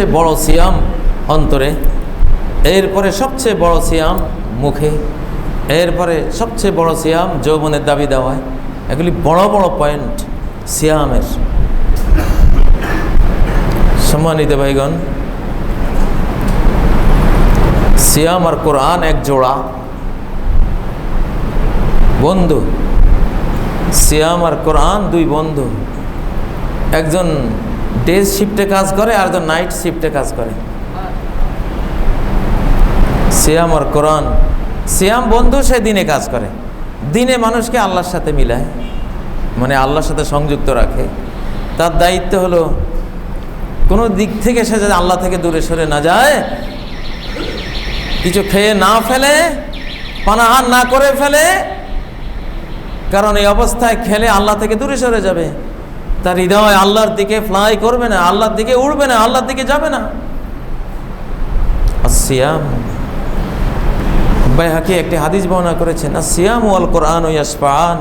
সবচেয়ে বড় সিয়াম অন্তরে, এরপরে সবচেয়ে বড় সিয়াম মুখে, এরপরে সবচেয়ে বড় সিয়াম যৌবনের দাবি দেওয়ায় এগুলি বড় বড় পয়েন্ট সিয়ামের। সম্মানিত ভাইগণ, সিয়াম আর কোরআন এক জোড়া। বন্ধু, সিয়াম আর কোরআন দুই বন্ধু। একজন ডে শিফটে কাজ করে আর একজন নাইট শিফটে কাজ করে। সিয়াম আর কোরআন সিয়াম বন্ধু সে দিনে কাজ করে। দিনে মানুষকে আল্লাহর সাথে মিলায়। মানে আল্লাহর সাথে সংযুক্ত রাখে। তার দায়িত্ব হলো, কোনো দিক থেকে সে যাতে আল্লাহ থেকে দূরে সরে না যায়, কিছু খেয়ে না ফেলে, পানাহার না করে ফেলে, কারণ এই অবস্থায় খেলে আল্লাহ থেকে দূরে সরে যাবে। তার হৃদয় আল্লাহর দিকে ফ্লাই করবে না, আল্লাহর দিকে উড়বে না, আল্লাহর দিকে যাবে না। সিয়াম বাইহাকি একটি হাদিস বর্ণনা করেছেন সিয়াম ওয়াল কোরআন ও ইয়াসফান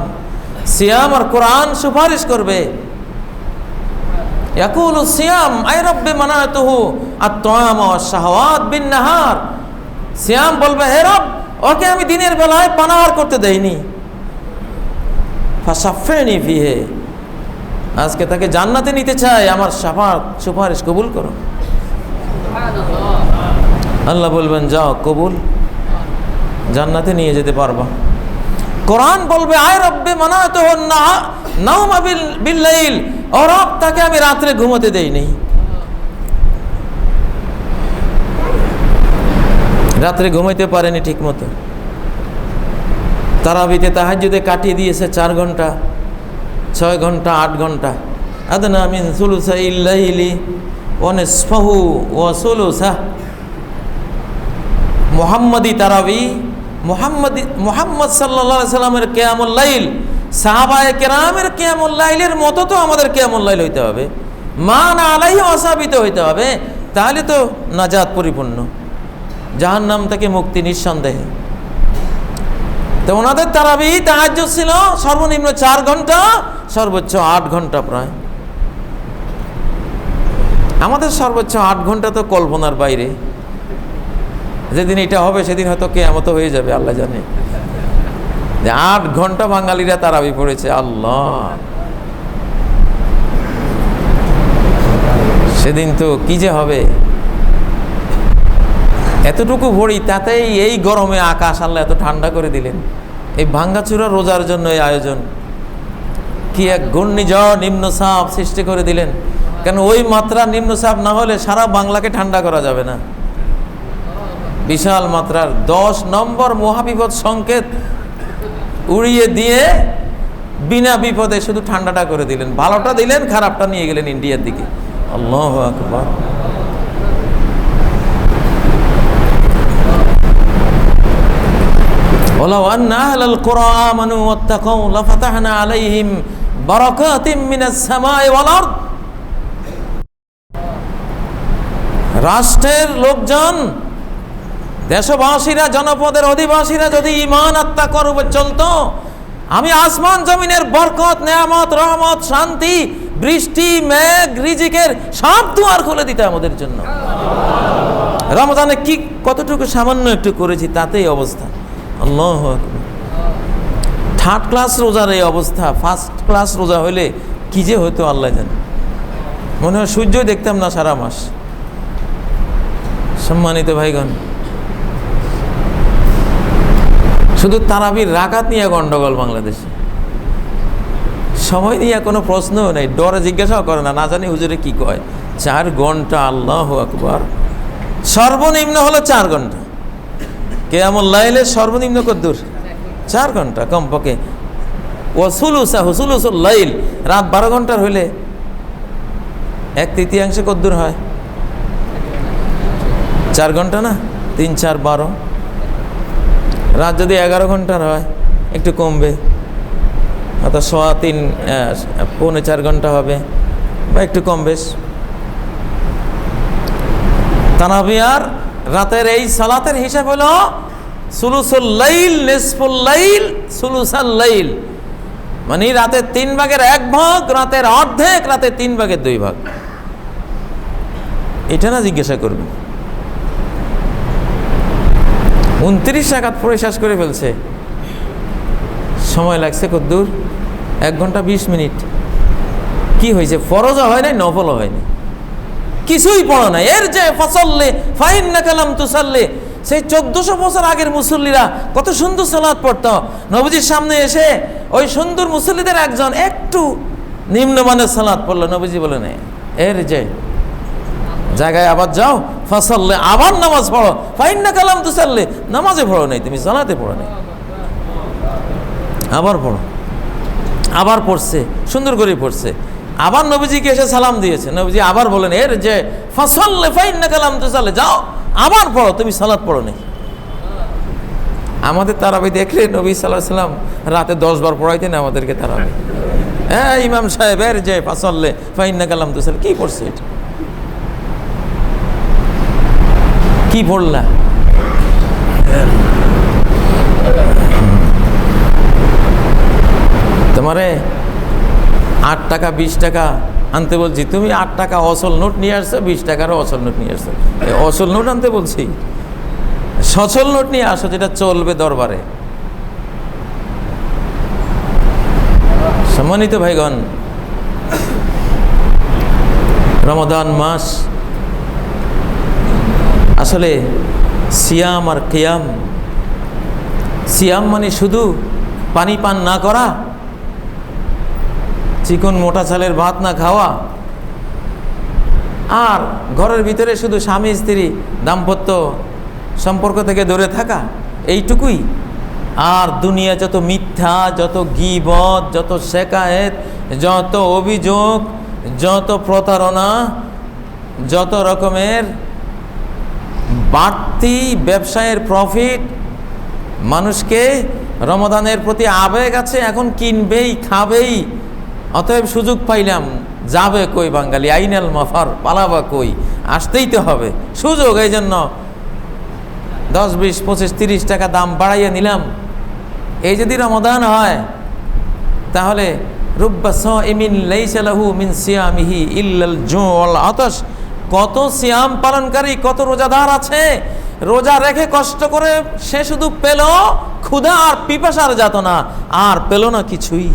সিয়াম আর কোরআন সুপারিশ করবে। ইয়াকুল সিয়াম, আই রব্বে মানাতুহু আর তোয়াম ও শাহওয়াত বিন নাহার সিয়াম বলবে, হে রব, ওকে আমি দিনের বেলায় পানাহার করতে দেইনি। ফাসাফেনি ফিহে। আজকে তাকে জান্নাতে নিতে চাই, আমার সাফার সুপারিশ কবুল করো। আল্লাহ বলবেন, যাও, কবুল। জান্নাতে নিয়ে যেতে পারবা। কোরআন বলবে, আয় রব্বে মানা তো না নাউমা বিল, বিল্লাইল। ও রব, তাকে আমি রাত্রে ঘুমোতে দেইনি রাত্রে ঘুমাইতে পারেনি ঠিক মতো তারাবিতে তাহাজুদে কাটিয়ে দিয়েছে চার ঘণ্টা। ছয় ঘণ্টা, আট ঘণ্টা। আদনা মিন সুলুসা ইল্লাইলি ওয়ানিসফাহু ওয়া সুলুসা মোহাম্মদী তারাবি, মোহাম্মদী, মোহাম্মদ সাল্লা সাল্লামের কেয়ামুল্লাইল সাহাবায় কেরামের কেয়ামুল্লাইলের মতো তো আমাদের কেয়ামুল্লাইল হইতে হবে। মা না আলাই অসাবিত হইতে হবে, তাহলে তো নাজাত পরিপূর্ণ। যাহার নাম থেকে মুক্তি নিঃসন্দেহে। তো ওনাদের তারাবি তাহাজ ছিল সর্বনিম্ন চার ঘণ্টা সর্বোচ্চ আট ঘণ্টা প্রায়। আমাদের সর্বোচ্চ আট ঘণ্টা তো কল্পনার বাইরে। যেদিন এটা হবে, সেদিন হয়তো কেয়ামত হয়ে যাবে, আল্লাহ জানে। যে আট ঘণ্টা বাঙালিরা তারাবি পড়েছে, আল্লাহ। সেদিন তো কি যে হবে? এতটুকু ভরি, তাতেই এই গরমে আকাশ আল্লাহ এত ঠান্ডা করে দিলেন। এই ভাঙ্গাচুরা রোজার জন্য এই আয়োজন। কি এক ঘূর্ণিঝড় নিম্নচাপ সৃষ্টি করে দিলেন কেন ওই মাত্রা নিম্নচাপ না হলে সারা বাংলাকে ঠান্ডা করা যাবে না বিশাল মাত্রার দশ নম্বর মহাবিপদ সংকেত উড়িয়ে দিয়ে বিনা বিপদে শুধু ঠান্ডাটা করে দিলেন ভালোটা দিলেন খারাপটা নিয়ে গেলেন ইন্ডিয়ার দিকে আল্লাহ আকবার ولو أن أهل القرى آمنوا واتقوا لفتحنا عليهم রাষ্ট্রের লোকজন, দেশবাসীরা, জনপদের অধিবাসীরা যদি ইমান আত্মা করবে চলত, আমি আসমান জমিনের বরকত, নেয়ামত, রহমত, শান্তি, বৃষ্টি, মেঘ, রিজিকের সব দুয়ার খুলে দিতে আমাদের জন্য। রমজানে কি কতটুকু সামান্য একটু করেছি, তাতেই অবস্থা আল্লাহ থার্ড ক্লাস রোজার এই অবস্থা ফার্স্ট ক্লাস রোজা হলে কি যে হতো আল্লাহ জানে। মনে হয় সূর্যই দেখতাম না সারা মাস। সম্মানিত ভাইগণ, শুধু তারাবির রাকাত নিয়ে গন্ডগোল বাংলাদেশে। সময় নিয়ে কোনো প্রশ্নও নেই, ডরে জিজ্ঞাসাও করে না না জানি হুজুরে কি কয়। চার ঘণ্টা, আল্লাহ আকবার। সর্বনিম্ন হলো চার ঘণ্টা। কে কেয়ামুল লাইলের সর্বনিম্ন কদ্দুর? চার ঘণ্টা কমপক্ষে। ওসুলুসা হুসুলুসুল লাইল। রাত বারো ঘণ্টার হইলে এক তৃতীয়াংশে কদ্দুর হয়। চার ঘণ্টা না? তিন, চার, বারো। রাত যদি এগারো ঘণ্টার হয়, একটু কমবে। অর্থাৎ সোয়া তিন পৌনে চার ঘণ্টা হবে বা একটু কম বেশ। তানাবিয়ার রাতের এই সালাতের হিসাব হলো মানে রাতের তিন ভাগের এক ভাগ, রাতের অর্ধেক রাতের তিন ভাগের দুই ভাগ। এটা না জিজ্ঞাসা করবে? উনত্রিশ টাকাত পরে শেষ করে ফেলছে। সময় লাগছে কদ্দূর। এক ঘণ্টা বিশ মিনিট। কি হয়েছে? ফরজও হয় নাই, নফলও হয়নি কিছুই পড়ো নাই। এর যে ফসললে ফাইন না কালাম তুসাল্লে সেই চোদ্দশো বছর আগের মুসল্লিরা কত সুন্দর সালাদ পড়তো। নবজির সামনে এসে ওই সুন্দর মুসল্লিদের একজন একটু নিম্নমানের সালাদ পড়ল। নবজি বলে নেই এর যে জায়গায় আবার যাও, ফসল্লে আবার নামাজ পড়ো। ফাইন না কালাম তো তুসাল্লে, নামাজে পড়ো নাই, তুমি সালাতে পড়ো নাই। আবার পড়ো। আবার পড়ছে, সুন্দর করে পড়ছে। আবার নবীজিকে এসে সালাম দিয়েছে। নবীজি আবার বলেন এর যে ফসল ফাইন না কালাম তো চালে যাও। আবার পড়ো, তুমি সালাদ পড়ো নি। আমাদের তারাবি দেখলে নবী সাল্লাহ সাল্লাম রাতে দশ বার পড়াইতেন আমাদেরকে তারাবি। হ্যাঁ ইমাম সাহেব এর যে ফাসল্লে ফাইন না কালাম তো কি পড়ছে এটা? কি পড়লা? তোমারে আট টাকা, বিশ টাকা আনতে বলছি, তুমি আট টাকা অসল নোট নিয়ে আসছো, বিশ টাকারও অসল নোট নিয়ে আসছো। অসল নোট আনতে বলছি? সচল নোট নিয়ে আসো, যেটা চলবে দরবারে। সম্মানিত ভাইগণ রমদান মাস আসলে সিয়াম আর কিয়াম, সিয়াম মানে শুধু পানি পান না করা চিকন মোটা চালের ভাত না খাওয়া? আর ঘরের ভিতরে শুধু স্বামী, স্ত্রী, দাম্পত্য সম্পর্ক থেকে দূরে থাকা, এইটুকুই? আর দুনিয়া যত মিথ্যা, যত গিবত, যত শেকায়েত, যত অভিযোগ, যত প্রতারণা, যত রকমের বাড়তি ব্যবসায়ের প্রফিট, মানুষকে রমদানের প্রতি আবেগ আছে, এখন কিনবেই, খাবেই। অতএব সুযোগ পাইলাম, যাবে কই বাঙালি? আইনাল মাফার, পালাবা কই? আসতেই তো হবে। সুযোগ এই জন্য দশ, বিশ, পঁচিশ, তিরিশ টাকা দাম বাড়াইয়া নিলাম। এই যদি রমদান হয়, তাহলে মিন জুল কত সিয়াম পালনকারী, কত রোজাদার আছে? রোজা রেখে কষ্ট করে সে শুধু পেল, ক্ষুধা আর পিপাসার যাতনা। আর পেল না কিছুই।